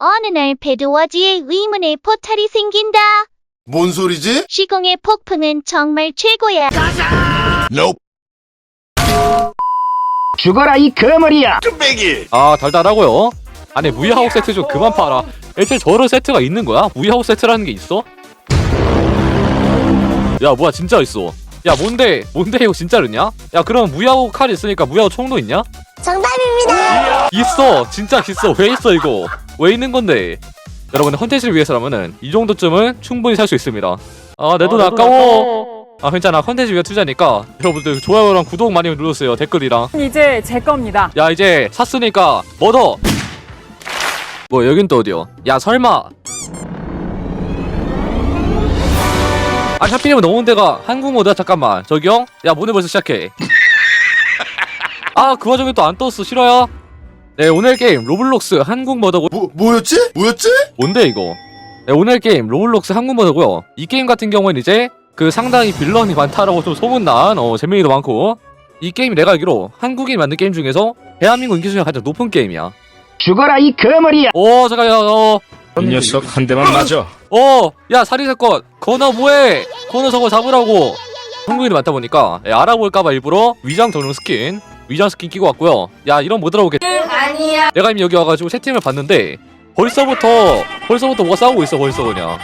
어느 날 베드워즈의 의문의 포탈이 생긴다. 뭔 소리지? 시공의 폭풍은 정말 최고야. Nope. 죽어라 이 거머리야 뚝배기. 아 달달하고요 아니 무야호 세트 좀 그만 팔아 애초에 저런 세트가 있는 거야? 무야호 세트라는 게 있어? 야 뭐야 진짜 있어 야 뭔데 뭔데 이거 진짜로냐? 야 그럼 무야호 칼 있으니까 무야호 총도 있냐? 정답입니다. 있어. 진짜 있어. 왜 있어 이거? 왜 있는 건데? 여러분의 컨텐츠를 위해서라면은 이 정도쯤은 충분히 살 수 있습니다. 아내 돈 아까워. 아 괜찮아. 컨텐츠 위해 투자니까 여러분들 좋아요랑 구독 많이 눌러주세요 댓글이랑. 이제 제 겁니다. 야 이제 샀으니까 뭐더? 뭐 여긴 또 어디요? 야 설마 아니 하필이면 넣은 데가 한국 모드야? 잠깐만. 저기요? 야 문을 벌써 시작해. 아 그 와중에 또 안 떴어 싫어요? 네 오늘 게임 로블록스 한국 모드고 뭐 뭐였지? 뭐였지? 뭔데 이거? 네, 오늘 게임 로블록스 한국 모드고요. 이 게임 같은 경우는 이제 그 상당히 빌런이 많다라고 좀 소문난 어 재미도 많고 이 게임이 내가 알기로 한국인이 만든 게임 중에서 대한민국 인기 순위가 가장 높은 게임이야. 죽어라 이 거머리야! 오 잠깐 야 어 이 녀석 한 대만 맞아. 어, 야 살인 사건. 건너 뭐해? 건너 저거 잡으라고. 한국인이 많다 보니까 예, 알아볼까봐 일부러 위장 전용 스킨 위장 스킨 끼고 왔고요. 야 이런 못 들어오겠 아니야. 내가 이미 여기 와가지고 채팅을 봤는데 벌써부터 벌써부터 뭐가 싸우고 있어 벌써 그냥.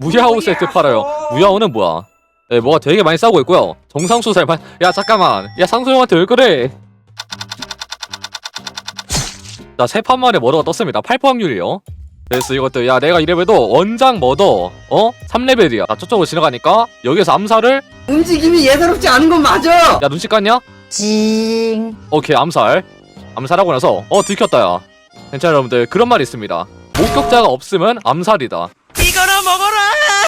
무야호 세트 팔아요. 무야호는 뭐야? 예, 뭐가 되게 많이 싸우고 있고요. 정상수 살만 야 잠깐만. 야 상소형한테 왜 그래? 자 세 판 만에 머더가 떴습니다. 8% 확률이요 그래서 이것도 야 내가 이래봬도 원장 머더 어? 3레벨이야. 나 저쪽으로 지나가니까 여기서 암살을? 움직임이 예사롭지 않은 건 맞아. 야 눈치 깠냐? 징. 오케이 암살. 암살하고 나서 어 들켰다 야. 괜찮아 여러분들. 그런 말이 있습니다. 목격자가 없으면 암살이다. 이거나 먹어라.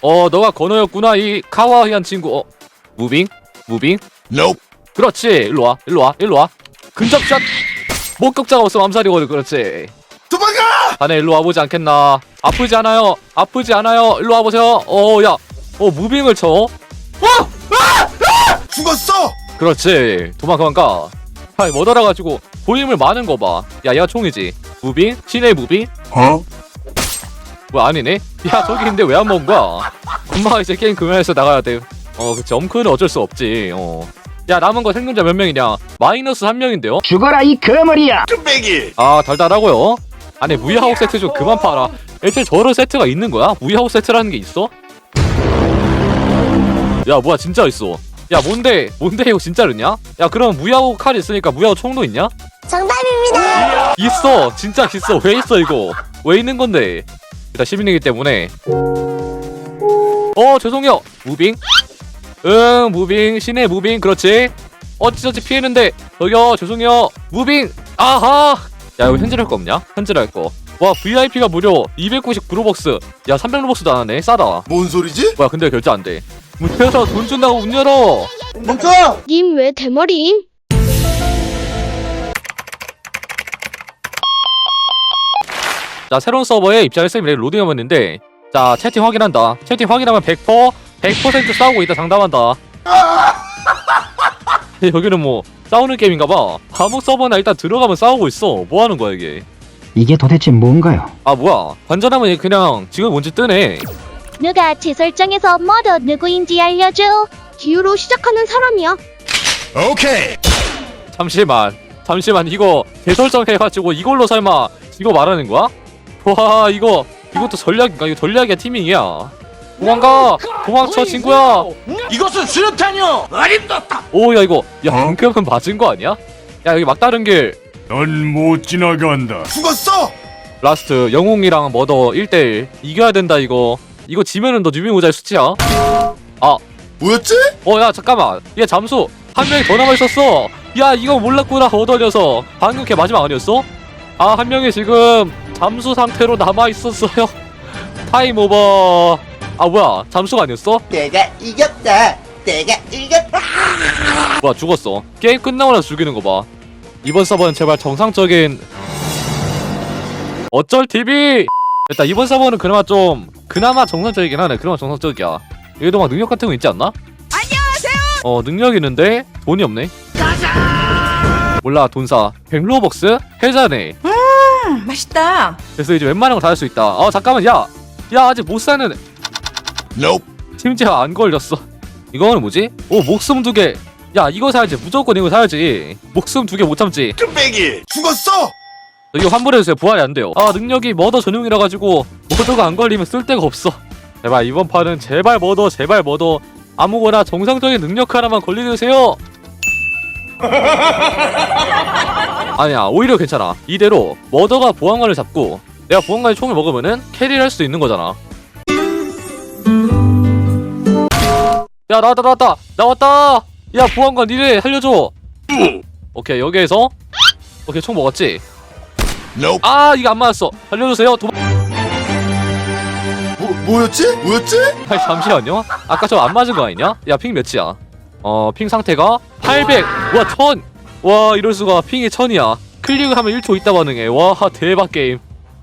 어 너가 건호였구나 이 카와이한 친구. 어 무빙? 무빙? Nope. 그렇지. 일로와 일로와 일로와. 근접샷. 목격자가 없으면 암살이거든 그렇지 도망가! 자네 일로 와보지 않겠나. 아프지 않아요. 아프지 않아요. 일로 와보세요. 어 야 어 무빙을 쳐? 죽었어. 그렇지. 도망 그만 가. 아이 뭐 달아가지고. 보임을 많은 거 봐야 얘가 총이지. 무빙? 신의 무빙? 어? 뭐 아니네? 야 저기 있는데 왜 안 먹은 거야? 엄마가 이제 게임 그만해서 나가야 돼 어 그치. 엄크는 어쩔 수 없지. 어 야 남은 거 생존자 몇 명이냐? 마이너스 한 명인데요? 죽어라 이 거머리야! 뚝배기. 아 달달하고요 아니 무야호 세트 좀 그만 팔아. 애초에 저런 세트가 있는 거야? 무야호 세트라는 게 있어? 야 뭐야 진짜 있어. 야 뭔데 뭔데 이거 진짜로냐? 야 그럼 무야호 칼 있으니까 무야호 총도 있냐? 정답입니다. 있어. 진짜 있어. 왜 있어 이거? 왜 있는 건데? 일단 시민이기 때문에. 어 죄송해요. 무빙? 응 무빙. 신의 무빙. 그렇지. 어찌저찌 피했는데. 저기요 죄송해요. 무빙. 아하 야 이거 현질할 거 없냐? 현질할 거 와 VIP가 무려 290 브로벅스. 야 300로벅스도 안 하네. 싸다. 뭔 소리지? 뭐야 근데 결제 안 돼. 문 열어 돈 준다고 문 열어! 멈춰. 님 왜 대머리임? 자 새로운 서버에 입장했으면 로딩하면 있는데. 자 채팅 확인한다. 채팅 확인하면 100% 100% 싸우고 있다. 장담한다 여기는 뭐 싸우는 게임인가봐. 감옥 서버나 일단 들어가면 싸우고 있어. 뭐 하는 거야 이게? 이게 도대체 뭔가요? 아 뭐야? 관전하면 얘 그냥 지금 뭔지 뜨네. 누가 제 설정에서 머더 누구인지 알려줘. 기우로 시작하는 사람이야. 오케이. 잠시만. 잠시만 이거 재설정 해가지고 이걸로 설마 이거 말하는 거야? 와 이거 이것도 전략인가? 이거 전략이야 티밍이야 도망가 도망쳐 친구야 이것은 수류탄이요. 어림도다. 오야 이거 야 방금은 맞은 거 아니야? 야 여기 막다른 길 넌 못 지나간다. 죽었어. 라스트 영웅이랑 머더 1대1 이겨야 된다 이거 이거 지면은 너 뉴비 모자의 수치야 뭐였지? 어 야 잠깐만 얘 잠수 한 명이 더 남아있었어 야 이거 몰랐구나 얻어 녀석 방금 걔 마지막 아니었어? 아 한 명이 지금 잠수 상태로 남아있었어요 타임 오버 아 뭐야. 잠수가 아니었어? 내가 이겼다. 내가 이겼다. 뭐야 죽었어. 게임 끝나고 나서 죽이는 거봐. 이번 서버는 제발 정상적인 어쩔 TV 일단 이번 서버는 그나마 좀 그나마 정상적이긴 하네. 그나마 정상적이야. 얘도 막 능력 같은 거 있지 않나? 안녕하세요! 어 능력 있는데 돈이 없네. 몰라 돈사. 100로벅스? 해자네. 음, 맛있다. 그래서 이제 웬만한 거 다 할 수 있다. 아 잠깐만 야야 아직 못 사는 Nope. 심지어 안 걸렸어. 이거는 뭐지? 오 목숨 두 개 야 이거 사야지. 무조건 이거 사야지. 목숨 두 개 못 참지. 뚝배기. 죽었어. 이거 환불해주세요. 부활이 안 돼요. 아 능력이 머더 전용이라 가지고 머더가 안 걸리면 쓸 데가 없어. 제발 이번 판은 제발 머더 제발 머더. 아무거나 정상적인 능력 하나만 걸리주세요. 아니야 오히려 괜찮아. 이대로 머더가 보안관을 잡고 내가 보안관의 총을 먹으면은 캐리를 할 수도 있는 거잖아 야 나왔다 나왔다. 나왔다. 야 보안관 니네 살려줘. 오케이 여기에서. 오케이 총 먹었지? Nope. 아 이거 안 맞았어. 살려주세요. 도망 뭐 뭐였지? 뭐였지? 아니 잠시만요. 아까 저 안 맞은 거 아니냐? 야 핑 몇이야? 어 핑 상태가 800와 1000! 와 이럴 수가. 핑이 1000이야. 클릭을 하면 1초 있다 반응해. 와 대박 게임.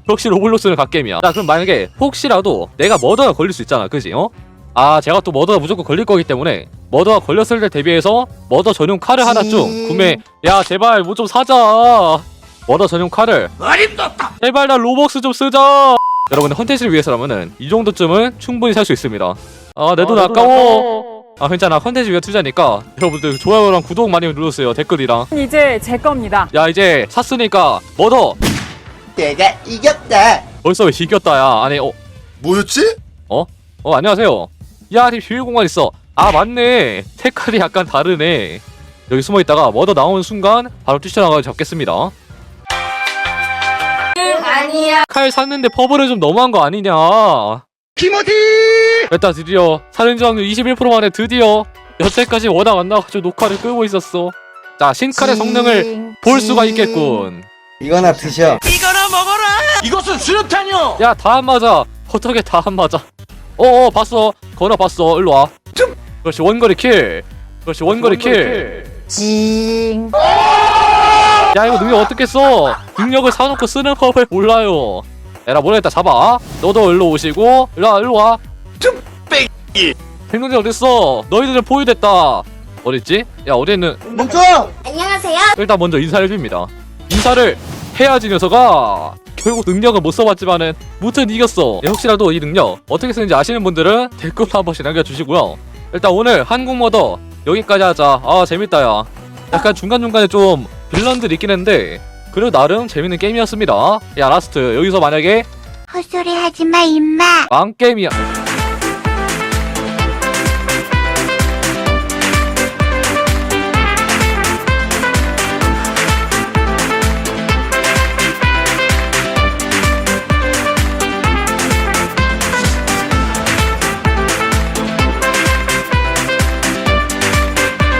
역시 로블록스는 갓게임이야. 자 그럼 만약에 혹시라도 내가 머더가 걸릴 수 있잖아. 그지? 어? 아 제가 또 머더가 무조건 걸릴 거기 때문에 머더가 걸렸을 때 대비해서 머더 전용 칼을 하나 좀 구매 야 제발 뭐 좀 사자 머더 전용 칼을 어림없다. 제발 나 로벅스 좀 쓰자. 여러분 컨텐츠를 위해서라면은 이 정도쯤은 충분히 살 수 있습니다. 아 내 돈 아 까워. 아 괜찮아 컨텐츠 위해 투자니까 여러분들 좋아요랑 구독 많이 눌러주세요 댓글이랑. 이제 제 겁니다. 야 이제 샀으니까 뭐더 내가 이겼다. 벌써 왜 이겼다 야 아니 어, 뭐였지? 어 안녕하세요. 야팀 비밀 공간 있어. 아 맞네 색깔이 약간 다르네. 여기 숨어 있다가 뭐더 나오는 순간 바로 뛰쳐나가서 잡겠습니다. 아니야. 칼 샀는데 퍼블은 좀 너무한 거 아니냐. 키모티. 됐다 드디어 살인자 확률 21% 만에 드디어 여태까지 워낙 안 나와가지고 녹화를 끄고 있었어 자 신칼의 성능을 볼 수가 있겠군 이거나 드셔. 이거나 먹어라. 이것은 수류탄이요. 야 다 안 맞아 어떻게 다 안 맞아 어어 봤어. 건아 봤어. 일로 와. 그렇지 원거리 킬. 그렇지 원거리 킬야 징. 이거 능력 어떻게 써? 능력을 사놓고 쓰는 법을 몰라요. 에라 모르겠다 잡아. 너도 일로 오시고. 일로 와 일로와. 뚝배기. 생존자 어딨어? 너희들은 포위됐다. 어딨지? 야 어디 있는 멈춰. 일단 먼저 인사를 줍니다. 인사를 해야지 녀석아. 결국 능력은 못 써봤지만은 무튼 이겼어. 예, 혹시라도 이 능력 어떻게 쓰는지 아시는 분들은 댓글로 한 번씩 남겨주시고요. 일단 오늘 한국 머더 여기까지 하자. 아 재밌다 야. 약간 중간 중간에 좀 빌런들 있긴 했는데 그래도 나름 재밌는 게임이었습니다. 야 라스트 여기서 만약에 헛소리 하지 마, 임마. 망 게임이야.